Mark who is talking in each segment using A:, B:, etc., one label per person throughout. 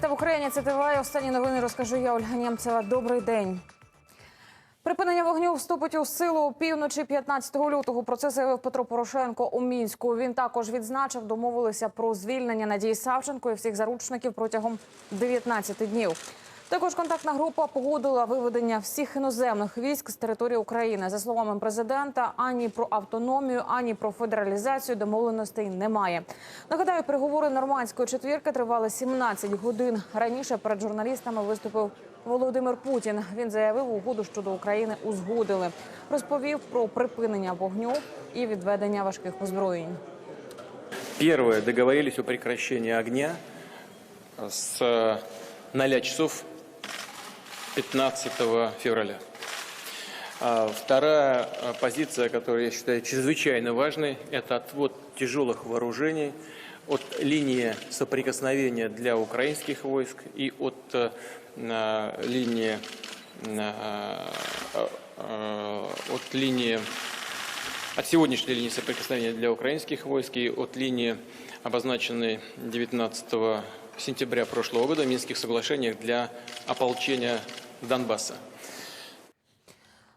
A: та в Україні це триває. Останні новини розкажу я Ольга Нємцева. Добрий день. Припинення вогню вступить у силу півночі 15 лютого. Про це заявив Петро Порошенко у мінську. Він також відзначив, домовилися про звільнення Надії Савченко і всіх заручників протягом 19 днів. Також контактна група погодила виведення всіх іноземних військ з території України. За словами президента, ані про автономію, ані про федералізацію домовленостей немає. Нагадаю, переговори нормандської четвірки тривали 17 годин. Раніше перед журналістами виступив Володимир Путін. Він заявив, угоду щодо України узгодили. Розповів про припинення вогню і відведення важких озброєнь.
B: Первое, договорились о прекращении огня э, 0 часов 15 февраля. А Вторая э, позиция, которую я считаю чрезвычайно важной, это отвод тяжелых вооружений от линии соприкосновения для украинских войск и от на линии от линии от сегодняшней линии соприкосновения для украинских войск и от линии, обозначенной 19 сентября прошлого года в Минских соглашениях для ополчения Донбасса.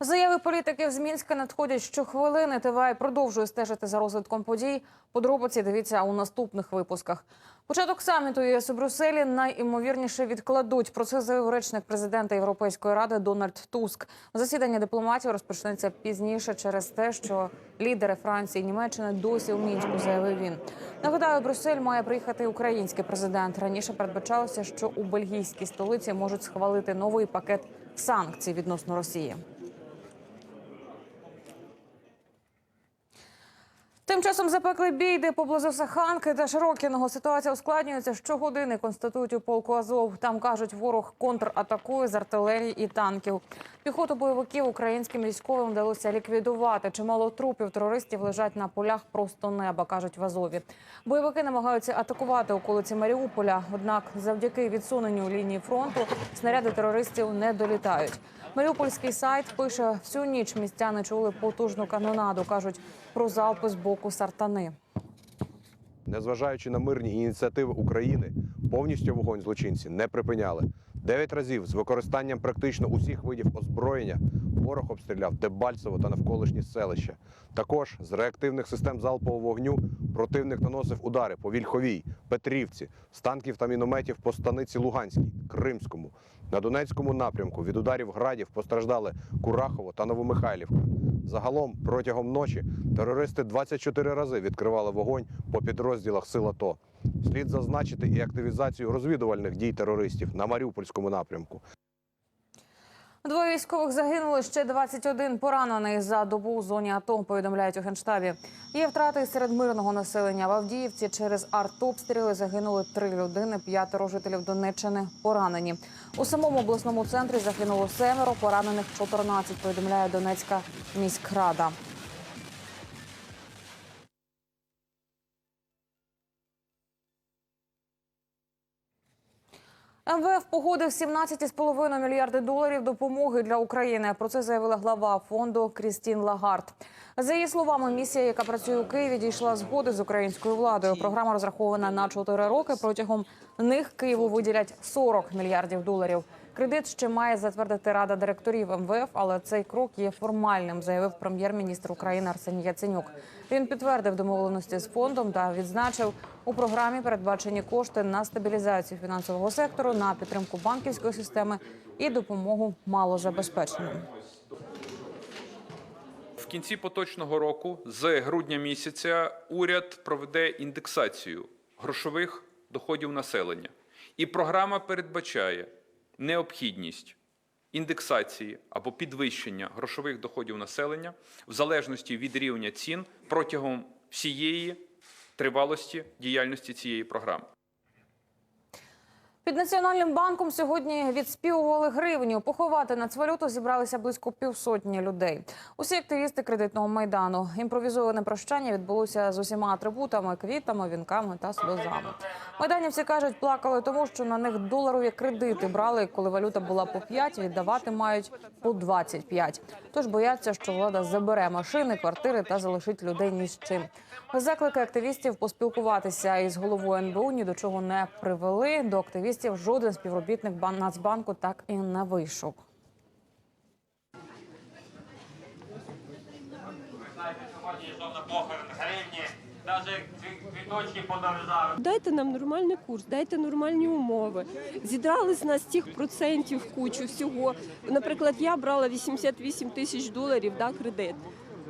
A: Заяви політиків з Мінська надходять щохвилини. ТВА продовжує стежити за розвитком подій. Подробиці дивіться у наступних випусках. Початок саміту ЄС у Брюсселі найімовірніше відкладуть. Про це заявив речник президента Європейської ради Дональд Туск. Засідання дипломатів розпочнеться пізніше через те, що лідери Франції і Німеччини досі у мінську заявив він. Нагадаю, Брюссель має приїхати український президент. Раніше передбачалося, що у бельгійській столиці можуть схвалити новий пакет санкцій відносно Росії. Тим часом запекли бій, де поблизу Саханки та Широкіного ситуація ускладнюється. Щогодини констатують у полку Азов. Там кажуть, ворог контратакує з артилерії і танків. Піхоту бойовиків українським військовим вдалося ліквідувати. Чимало трупів терористів лежать на полях просто неба, кажуть в Азові. Бойовики намагаються атакувати околиці Маріуполя. Однак, завдяки відсуненню лінії фронту, снаряди терористів не долітають. Маріупольський сайт пише, всю ніч містяни чули потужну канонаду. кажуть про залпи з боку сартани.
C: Незважаючи на мирні ініціативи України, повністю вогонь злочинці не припиняли. Дев'ять разів з використанням практично усіх видів озброєння ворог обстріляв Дебальцево та навколишні селища. Також з реактивних систем залпового вогню противник наносив удари по Вільховій, Петрівці, з танків та мінометів по станиці Луганській, Кримському. На Донецькому напрямку від ударів градів постраждали Курахово та Новомихайлівка. Загалом протягом ночі терористи 24 рази відкривали вогонь по підрозділах сил АТО. Слід зазначити і активізацію розвідувальних дій терористів на Маріупольському напрямку.
A: Двоє військових загинули, ще 21 поранений за добу у зоні АТО, повідомляють у Генштабі. Є втрати серед мирного населення. В Авдіївці через артобстріли загинули три людини, п'ятеро жителів Донеччини поранені. У самому обласному центрі загинуло семеро, поранених 14, повідомляє Донецька міськрада. МВФ погодив 17,5 мільярди доларів допомоги для України. Про це заявила глава фонду Крістін Лагард. За її словами, місія, яка працює у Києві, дійшла згоди з українською владою. Програма розрахована на 4 роки. Протягом них Києву виділять 40 мільярдів доларів. Кредит ще має затвердити рада директорів МВФ, але цей крок є формальним, заявив прем'єр-міністр України Арсеній Яценюк. Він підтвердив домовленості з фондом та відзначив у програмі передбачені кошти на стабілізацію фінансового сектору, на підтримку банківської системи і допомогу малозабезпеченим.
D: В кінці поточного року, з грудня місяця, уряд проведе індексацію грошових доходів населення. І програма передбачає необхідність індексації або підвищення грошових доходів населення в залежності від рівня цін протягом всієї тривалості діяльності цієї програми.
A: Під національним банком сьогодні відспівували гривню. Поховати нацвалюту зібралися близько півсотні людей. Усі активісти кредитного майдану. Імпровізоване прощання відбулося з усіма атрибутами, квітами, вінками та сльозами. Майданівці кажуть, плакали тому, що на них доларові кредити брали, коли валюта була по 5, віддавати мають по 25. Тож бояться, що влада забере машини, квартири та залишить людей ні з чим. Заклики активістів поспілкуватися із головою НБУ ні до чого не привели. До активістів жоден співробітник Бан- Нацбанку так і не вийшов.
E: Дайте нам нормальний курс, дайте нормальні умови. Зідрали з нас тих процентів кучу всього. Наприклад, я брала 88 тисяч доларів да, кредит.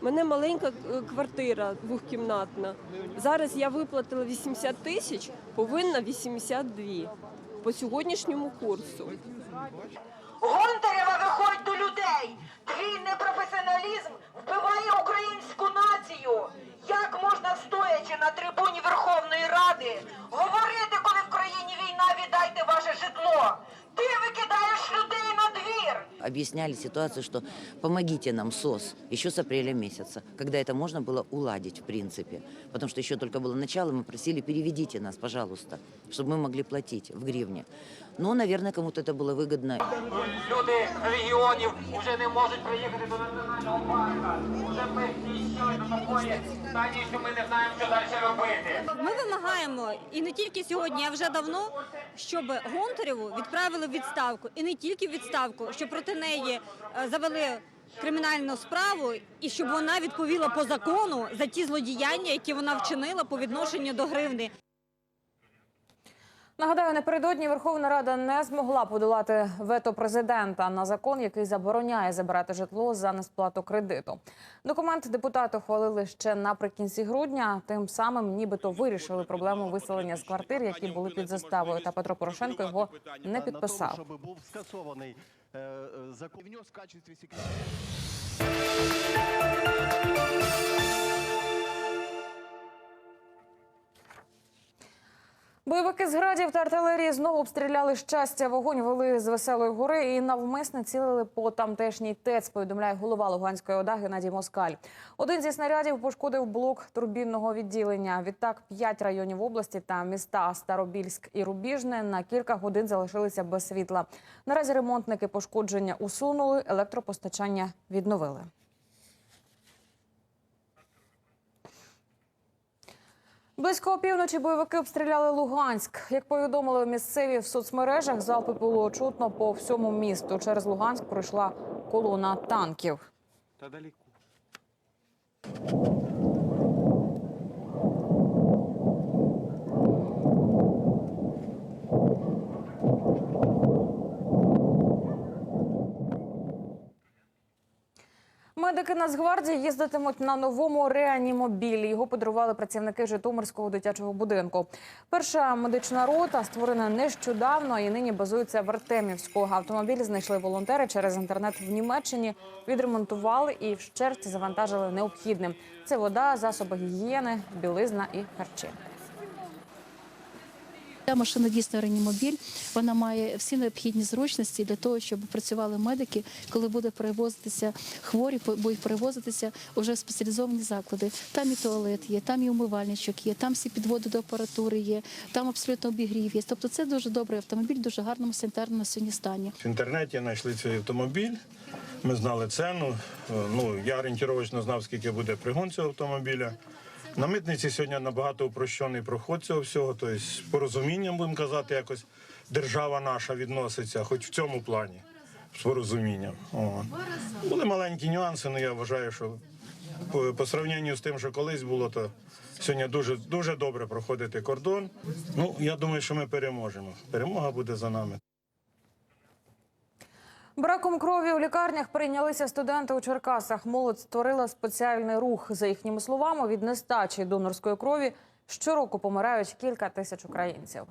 E: Мене маленька е, квартира двохкімнатна. Зараз я виплатила 80 тисяч, повинна 82 по сьогоднішньому курсу.
F: Гонтарева виходь до людей. Твій непрофесіоналізм вбиває українську націю. Як можна, стоячи на трибуні Верховної Ради, говорити, коли в країні війна, віддайте ваше житло? Ти викидаєш людей на двір
G: объясняли ситуацию, что помогите нам, СОС, еще с апреля месяца, когда это можно было уладить, в принципе. Потому что еще только было начало, мы просили, переведите нас, пожалуйста, чтобы мы могли платить в гривне. Но, наверное, кому-то это было выгодно.
H: Люди регіонів вже не можуть приїхати до національного парка. Уже ми дійшли до такої стадії, що ми не знаємо, що далі робити.
I: Ми вимагаємо і не тільки сьогодні, а вже давно, щоб Гонтареву відправили в відставку, і не тільки в відставку, щоб проти неї е, завели кримінальну справу, і щоб вона відповіла по закону за ті злодіяння, які вона вчинила по відношенню до гривни.
A: Нагадаю, напередодні Верховна Рада не змогла подолати вето президента на закон, який забороняє забирати житло за несплату кредиту. Документ депутати ухвалили ще наприкінці грудня. Тим самим, нібито вирішили проблему виселення з квартир, які були під заставою. Та Петро Порошенко його не підписав.
J: щоб був скасований е, закон. В качестві
A: Бойовики з градів та артилерії знову обстріляли щастя. Вогонь вели з веселої гори і навмисно цілили по тамтешній ТЕЦ. Повідомляє голова Луганської ОДА Геннадій Москаль. Один зі снарядів пошкодив блок турбінного відділення. Відтак п'ять районів області та міста Старобільськ і Рубіжне на кілька годин залишилися без світла. Наразі ремонтники пошкодження усунули, електропостачання відновили. Близько опівночі бойовики обстріляли Луганськ. Як повідомили місцеві в соцмережах, залпи було чутно по всьому місту. Через Луганськ пройшла колона танків.
J: Та далеко.
A: Медики Нацгвардії їздитимуть на новому реанімобілі. Його подарували працівники Житомирського дитячого будинку. Перша медична рота створена нещодавно і нині базується в Артемівську. Автомобіль знайшли волонтери через інтернет в Німеччині, відремонтували і вщерть завантажили необхідним. Це вода, засоби гігієни, білизна і харчі.
K: Ця машина дійсно реанімобіль. Вона має всі необхідні зручності для того, щоб працювали медики, коли буде перевозитися хворі, будуть перевозитися уже в спеціалізовані заклади. Там і туалет є, там і умивальничок є, там всі підводи до апаратури є, там абсолютно обігрів є. Тобто це дуже добрий автомобіль, дуже гарному санітарному сьогодні стані.
L: В інтернеті знайшли цей автомобіль. Ми знали ціну. Е, Ну, я орієнтировочно знав, скільки буде пригон цього автомобіля. На митниці сьогодні набагато упрощений проход цього всього. Тобто, з порозумінням, будемо казати, якось держава наша відноситься, хоч в цьому плані, з порозумінням. О. Були маленькі нюанси, але я вважаю, що по, по сравненню з тим, що колись було, то сьогодні дуже, дуже добре проходити кордон. Ну, я думаю, що ми переможемо. Перемога буде за нами.
A: Браком крові у лікарнях прийнялися студенти у Черкасах. Молодь створила спеціальний рух. За їхніми словами, від нестачі донорської крові щороку помирають кілька тисяч українців.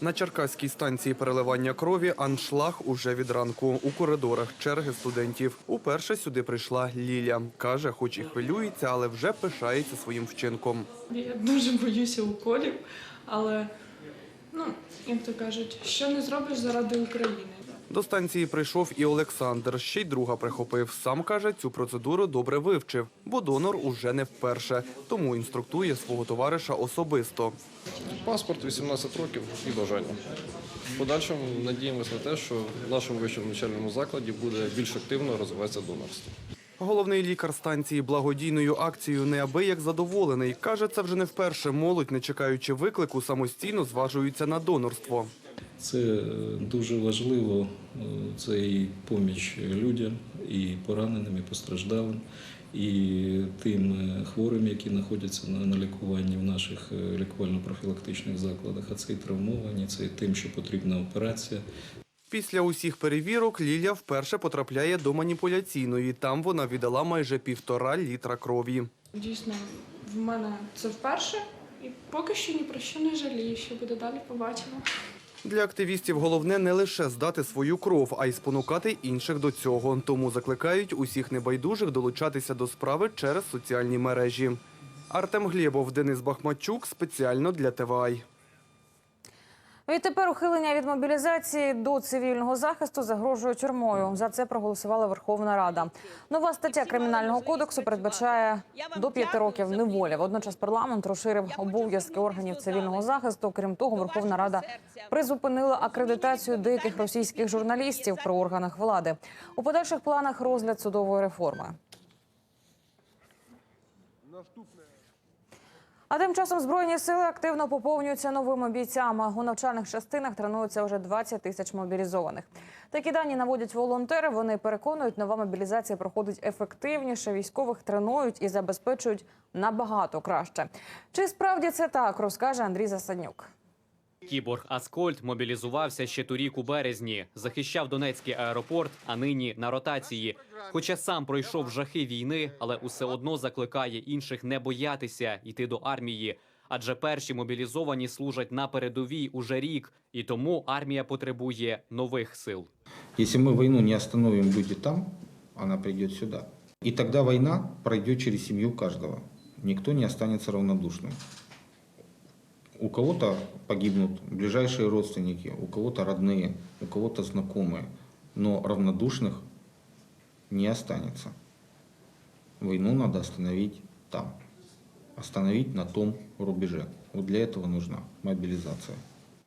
M: На Черкаській станції переливання крові аншлаг уже від ранку. У коридорах черги студентів. Уперше сюди прийшла Ліля. Каже, хоч і хвилюється, але вже пишається своїм вчинком.
N: Я дуже боюся уколів, але ну як то кажуть, що не зробиш заради України.
M: До станції прийшов і Олександр. Ще й друга прихопив. Сам каже, цю процедуру добре вивчив, бо донор уже не вперше. Тому інструктує свого товариша особисто.
O: Паспорт 18 років і бажання. В подальшому надіємося на те, що в нашому вищому навчальному закладі буде більш активно розвиватися донорство.
M: Головний лікар станції благодійною акцією неабияк задоволений. Каже, це вже не вперше молодь, не чекаючи виклику, самостійно зважується на донорство.
P: Це е, дуже важливо. е, Це і поміч людям, і пораненим, і постраждалим, і тим е, хворим, які знаходяться на, на лікуванні в наших лікувально-профілактичних закладах, а це і травмовані, це і тим, що потрібна операція.
M: Після усіх перевірок Лілія вперше потрапляє до маніпуляційної. Там вона віддала майже півтора літра крові.
N: Дійсно, в мене це вперше, і поки що ні про що не жалію, що буде далі, побачимо.
M: Для активістів головне не лише здати свою кров, а й спонукати інших до цього. Тому закликають усіх небайдужих долучатися до справи через соціальні мережі. Артем Глєбов, Денис Бахмачук спеціально для ТВАЙ.
A: Відтепер ухилення від мобілізації до цивільного захисту загрожує тюрмою. За це проголосувала Верховна Рада. Нова стаття кримінального кодексу передбачає до п'яти років неволі. Водночас парламент розширив обов'язки органів цивільного захисту. Крім того, Верховна Рада призупинила акредитацію деяких російських журналістів при органах влади. У подальших планах розгляд судової реформи. А тим часом збройні сили активно поповнюються новими бійцями. У навчальних частинах тренуються вже 20 тисяч мобілізованих. Такі дані наводять волонтери. Вони переконують, нова мобілізація проходить ефективніше. Військових тренують і забезпечують набагато краще. Чи справді це так, розкаже Андрій Засаднюк.
Q: Кіборг Аскольд мобілізувався ще торік у березні, захищав Донецький аеропорт, а нині на ротації. Хоча сам пройшов жахи війни, але усе одно закликає інших не боятися йти до армії. Адже перші мобілізовані служать на передовій уже рік, і тому армія потребує нових сил.
R: Если мы войну не остановим, будет там, она придет сюда. И тогда война пройдет через семью каждого. Никто не останется равнодушным У кого-то погибнут ближайшие родственники, у кого-то родные, у кого-то знакомые. Но равнодушных не останется. Войну надо остановить там. Остановить на том рубеже. Вот для этого нужна мобилизация.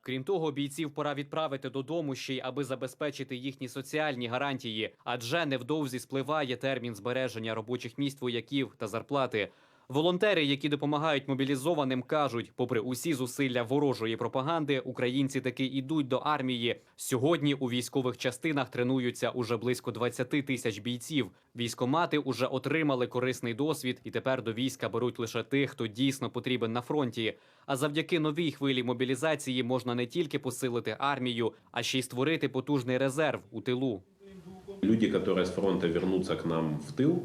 Q: Крім того, бійців пора відправити додому ще й аби забезпечити їхні соціальні гарантії, адже невдовзі спливає термін збереження робочих місць вояків та зарплати. Волонтери, які допомагають мобілізованим, кажуть, попри усі зусилля ворожої пропаганди, українці таки йдуть до армії. Сьогодні у військових частинах тренуються уже близько 20 тисяч бійців. Військомати уже отримали корисний досвід, і тепер до війська беруть лише тих, хто дійсно потрібен на фронті. А завдяки новій хвилі мобілізації можна не тільки посилити армію, а ще й створити потужний резерв у тилу.
S: Люди, которые с фронта вернутся к нам в тыл,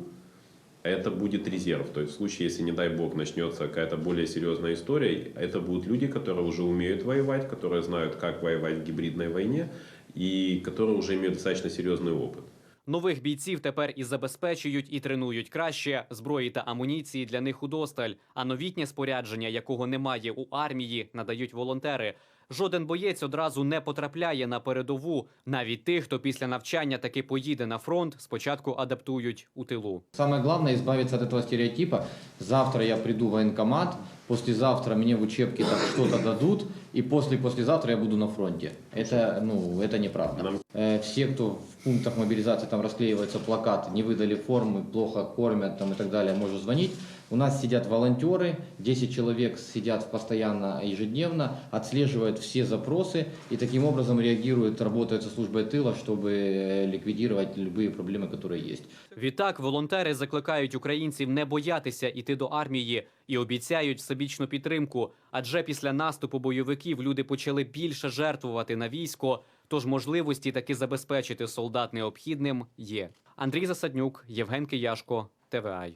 S: это будет резерв. То есть в случае, если, не дай бог, начнется какая-то более серьезная история, это будут люди, которые уже умеют воевать, которые знают, как воевать в гибридной войне, и которые уже имеют достаточно серьезный опыт.
Q: Нових бійців тепер і забезпечують, і тренують краще. Зброї та амуніції для них удосталь. А новітнє спорядження, якого немає у армії, надають волонтери. Жоден боєць одразу не потрапляє на передову. Навіть тих, хто після навчання таки поїде на фронт, спочатку адаптують у тилу.
T: Самое главное избавиться от этого стереотипа. Завтра я приду в военкомат, послезавтра мне в учебке там что-то дадут, и после-послезавтра я буду на фронте. Это, ну, это неправда. Э, Все, кто в пунктах мобилизации там расклеивается плакат, не выдали формы, плохо кормят там, и так далее, можно звонить. У нас сидят волонтеры, 10 человек сидят постоянно, ежедневно, отслеживают все запросы и таким образом реагируют, работают со службой тыла, чтобы э, ликвидировать любые проблемы, которые есть.
Q: Відтак волонтери закликають українців не боятися іти до армії і обіцяють всебічну підтримку. Адже після наступу бойовиків люди почали більше жертвувати на військо. Тож можливості таки забезпечити солдат необхідним є. Андрій Засаднюк, Євген Кияшко, ТВАЙ.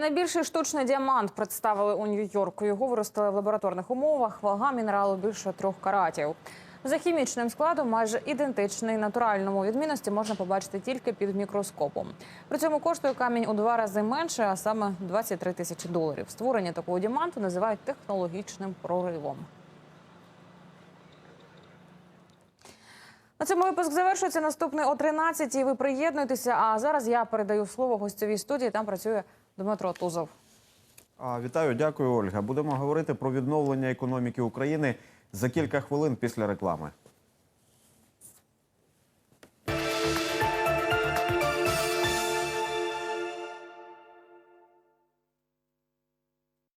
A: Найбільший штучний діамант представили у Нью-Йорку. Його виростили в лабораторних умовах. Вага мінералу більше трьох каратів. За хімічним складом майже ідентичний натуральному відмінності можна побачити тільки під мікроскопом. При цьому коштує камінь у два рази менше, а саме 23 тисячі доларів. Створення такого діаманту називають технологічним проривом. На цьому випуск завершується. Наступний о 13-й. Ви приєднуйтеся. А зараз я передаю слово гостьовій студії. Там працює Дмитро Тузов.
U: Вітаю, дякую, Ольга. Будемо говорити про відновлення економіки України за кілька хвилин після реклами.